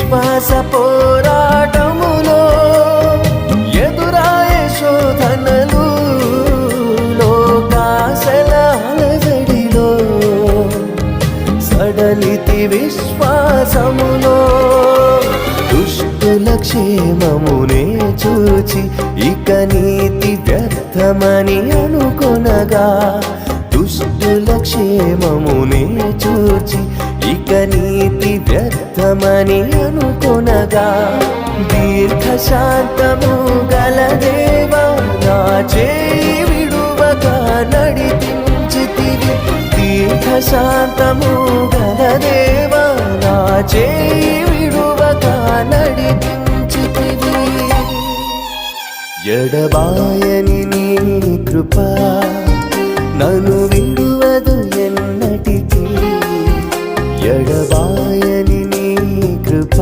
విశ్వాస పోరాటములో ఎదురాయ శోధనలు లోకాశల అలజడిలో సడలితి విశ్వాసములో దుష్టుల క్షేమమునే చూచి ఇక నీతి వ్యర్థమని అనుకొనగా దుష్టుల క్షేమమునే చూచి ప్రీతి వ్యర్థమని అనుకునగా దీర్ఘ శాంతము గల గలదేవా నా చేయి విడువగా శాంతము గల గలదేవా నా చేయి విడువగా నడిపించితివి. ఎడబాయని నీ కృప నను విడువదు ఎన్నటికి. ఎడబా